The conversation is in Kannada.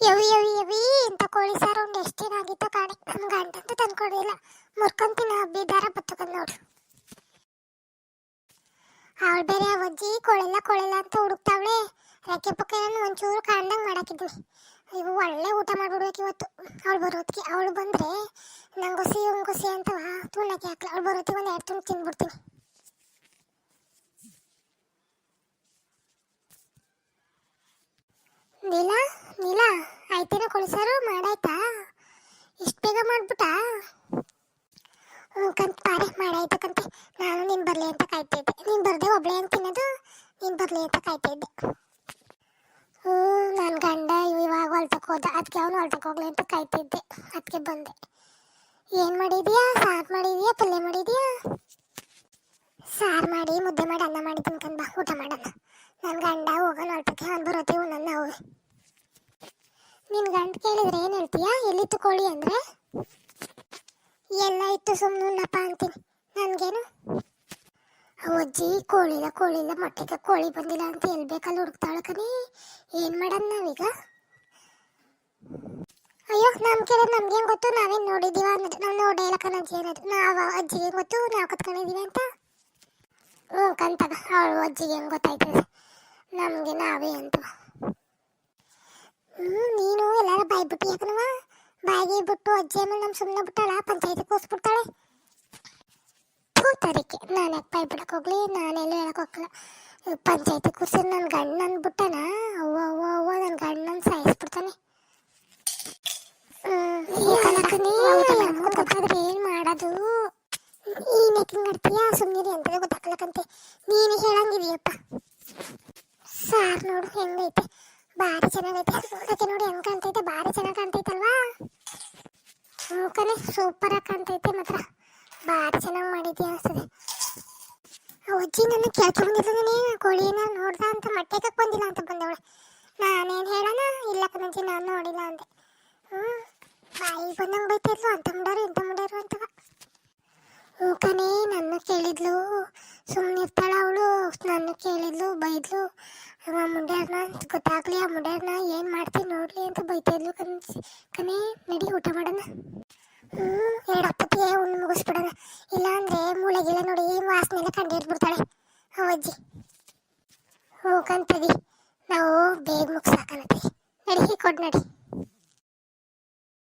ಯವಿ ಯವಿ ಯವಿ ಇಂಥ ಕೋಳಿ ಸಾರು ಒಂದು ಎಷ್ಟು ದಿನ ಆಗಿತ್ತು ಕಾಣಿ. ನಮ್ಮ ಗಂಟಂತೂ ತಂದ್ಕೊಡಿಲ್ಲ ಮುರ್ಕೊಂತಿನ ಬೇದಾರ ಬತ್ತಕೊಂಡ್ ನೋಡು. ಅವಳು ಬೇರೆ ಅಜ್ಜಿ ಕೊಳೆಲ್ಲ ಕೊಳೆಲ್ಲ ಅಂತ ಹುಡುಕ್ತಾವಳೆ. ರೆಕ್ಕೆ ಪಕ್ಕ ನಾನು ಒಂಚೂರು ಕಾಣ್ದಂಗೆ ಮಾಡಾಕಿದ್ದೀನಿ. ಇವು ಒಳ್ಳೆ ಊಟ ಮಾಡ್ಬಿಡ್ಬೇಕು ಇವತ್ತು. ಅವಳು ಬರೋದಕ್ಕೆ ಅವಳು ಬಂದರೆ ನಂಗೆ ಹುಸಿ ಹಂಗೆ ಹುಸಿ ಅಂತವ ತುಣ್ಣಕ್ಕೆ ಹಾಕ್ಲ. ಅವಳು ಬರೋತ್ತಿಗೆ ಒಂದು ಎರಡು ತುಂಡು ತಿಂದ್ಬಿಡ್ತೀನಿ ಕೊಳಿಸಾರು ಮಾಡಾಯ್ತಾ? ಇಷ್ಟು ಬೇಗ ಮಾಡ್ಬಿಟ್ಟಾ? ಹ್ಞೂ ಕಂತ ಪಾರೆ ಮಾಡಾಯ್ತಕ್ಕಂತೆ ನಾನು ನೀನು ಬರಲಿ ಅಂತ ಕಾಯ್ತಾ ಇದ್ದೆ. ನೀನು ಬರ್ದೆ, ಒಬ್ಳೆ ಅಂತ ತಿನ್ನೋದು, ನೀನು ಬರಲಿ ಅಂತ ಕಾಯ್ತಾ ಇದ್ದೆ. ಹ್ಞೂ ನನ್ನ ಗಂಡ ಇವಾಗ ಹೊಲ್ತಕ್ಕೆ ಹೋದ. ಅದಕ್ಕೆ ಅವನು ಹೊಲ್ತಕ್ಕೆ ಹೋಗ್ಲಿ ಅಂತ ಕಾಯ್ತಾ ಇದ್ದೆ. ಅದಕ್ಕೆ ಬಂದೆ. ಏನು ಮಾಡಿದ್ಯಾ? ಸಾರು ಮಾಡಿದ್ಯಾ? ಪಲ್ಯ ಮಾಡಿದ್ಯಾ? ಸಾರು ಮಾಡಿ, ಮುದ್ದೆ ಮಾಡಿ, ಅನ್ನ ಮಾಡಿ ತಿನ್ಕೊಂಡ್ ಬಾ ಊಟ ಮಾಡೋಣ ನನ್ನ ಗಂಡ ಹೋಗೋಣ ಹೊಲ್ತಕ್ಕೆ ಅವ್ನು ಬರೋತ್ತೆ ನನ್ನ ನಾವು ನಿನ್ ಗಂಡ ಕೇಳಿದ್ರೆ ಏನು ಹೇಳ್ತೀಯಾ ಎಲ್ಲಿತ್ತು ಕೋಳಿ ಅಂದ್ರೆ? ಎಲ್ಲ ಇತ್ತು ಸುಮ್ಮನಪ್ಪ ಅಂತೀನಿ. ನನಗೇನು? ಅಜ್ಜಿ ಕೋಳಿಲ್ಲ ಕೋಳಿಲ್ಲ, ಮೊಟ್ಟೆಗೆ ಕೋಳಿ ಬಂದಿಲ್ಲ ಅಂತ ಎಲ್ಲಿ ಬೇಕಲ್ಲಿ ಹುಡುಕ್ತಾಳೆ ಕಣಿ. ಏನು ಮಾಡೋಣ ನಾವೀಗ? ಅಯ್ಯೋ ನಮ್ಮ ಕೇಳ ನಮ್ಗೆ ಗೊತ್ತು? ನಾವೇನು ನೋಡಿದೀವ ಅನ್ನೋದು. ನಾವು ನೋಡೇ ಇಲ್ಲ ಕಣಜ್ಜಿ ಅನ್ನೋದು. ನಾವು ಅಜ್ಜಿಗೆ ಗೊತ್ತು? ನಾವು ಕತ್ಕೊಂಡಿದೀವಿ ಅಂತ. ಹ್ಞೂ ಕಂತಾಗ ಅವಳು ಅಜ್ಜಿಗೆ ಹೆಂಗೆ ಗೊತ್ತಾಯ್ತದೆ? ನಮಗೆ ನಾವೇ ಅಂತ. ಅಜ್ಜಿ ಆಮೇಲೆ ನಮ್ಮ ಸುಮ್ಮನೆ ಬಿಟ್ಟಾಳ? ಪಂಚಾಯತಿ ಕೂಸ್ಬಿಡ್ತಾಳೆ ಥೂ ತರಿಕೆ. ನಾನು ಯಾಕೆ ಬಾಯಿ ಬಿಡಕ್ಕೆ ಹೋಗ್ಲಿ? ನಾನೆಲ್ಲೂ ಹೇಳಕ್ಕೆ ಹೋಗಲ್ಲ ಪಂಚಾಯತಿ ಕೂರ್ಸಿದ್ರೆ ನನ್ನ ಗಂಡನ ಬಿಟ್ಟನ? ಅವ್ವ ಅವ್ವ ಅವ್ವ ನನ್ನ ಗಂಡನ ಸಾಯಿಸ್ಬಿಡ್ತಾನೆ. ಗೊತ್ತಾದ್ರೆ ಏನು ಮಾಡೋದು? ನೀನು ಯಾಕಿಂಗ್ ಆಡ್ತೀಯಾ ಸುಮ್ಮನಿರಿ ಅಂತಲೇ ಗೊತ್ತಾಗ್ಲಕ್ಕಂತೆ ನೀನು ಹೇಳಂಗಿದೀಯಪ್ಪ. ಸಾರ್ ನೋಡು, ಹೆಂಗೈತೆ? ಭಾರಿ ಚೆನ್ನಾಗೈತೆ. ನೋಡಿ ಹೆಂಗೆ ಕಾಣ್ತೈತೆ? ಭಾರಿ ಚೆನ್ನಾಗಿ ಕಾಣ್ತೈತಲ್ವಾ? ಕಣೆ ಸೂಪರ್ ಆಗಿ ಕಾಣ್ತೈತೆ ಮಾತ್ರ. ಭಾರಿ ಚೆನ್ನಾಗಿ ಮಾಡಿದ್ಯಾ ಅನ್ಸ್ತದೆ. ಅಜ್ಜಿ ನನ್ನ ಕೇಳ್ಕೊಂಬಂದಿದ್ದಾನೆ ಕೋಳಿನ ನೋಡ್ದ ಅಂತ ಮೊಟ್ಟೆಗೆ ಬಂದಿಲ್ಲ ಅಂತ ಬಂದವಳೆ. ನಾನೇನು ಹೇಳೋಣ? ಇಲ್ಲ ಕಣಜ್ಜಿ, ನಾನು ನೋಡಿಲ್ಲ ಅಂದೆ. ಹ್ಞೂ ಬಾಯಿ ಬಂದಂಗೆ ಬೈತಿದ್ಲು ಅಂತ ಮುಂಡಾರು ಇಂಥ ಮುಂಡಾರು ಅಂತವ. ಹ್ಞೂ ನನ್ನ ಕೇಳಿದ್ಲು. ಸುಮ್ಮನೆ ಬೈದ್ಲು. ಆ ಮುಂಡ್ಯಾರನ್ನ ಗೊತ್ತಾಗ್ಲಿ, ಆ ಮುಂಡ್ಯಾರನ್ನ ಏನು ಮಾಡ್ತೀನಿ ನೋಡ್ಲಿ ಅಂತ ಬೈತಿದ್ಲು ಕನ್ಸಿ, ಕಣೆ, ನಡಿ ಊಟ ಮಾಡೋಣ. ಹ್ಞೂ ಎರಡು ಹತ್ತತ್ತಿಗೆ ಉಣ್ಣು ಮುಗಿಸ್ಬಿಡೋಣ. ಇಲ್ಲಾಂದ್ರೆ ಮೂಳೆಗಿಲ್ಲ ನೋಡಿ ವಾಸನೆಲ್ಲ ಕಂಡು ಹಿಡ್ಬಿಡ್ತಾಳೆ ಆ ಅಜ್ಜಿ. ಹ್ಞೂ ಕಂತದಿ ನಾವು ಬೇಗ ಮುಗಿಸಾಕನತ್ತಿ ನಡಿ, ಕೊಡ್ ನಡಿ.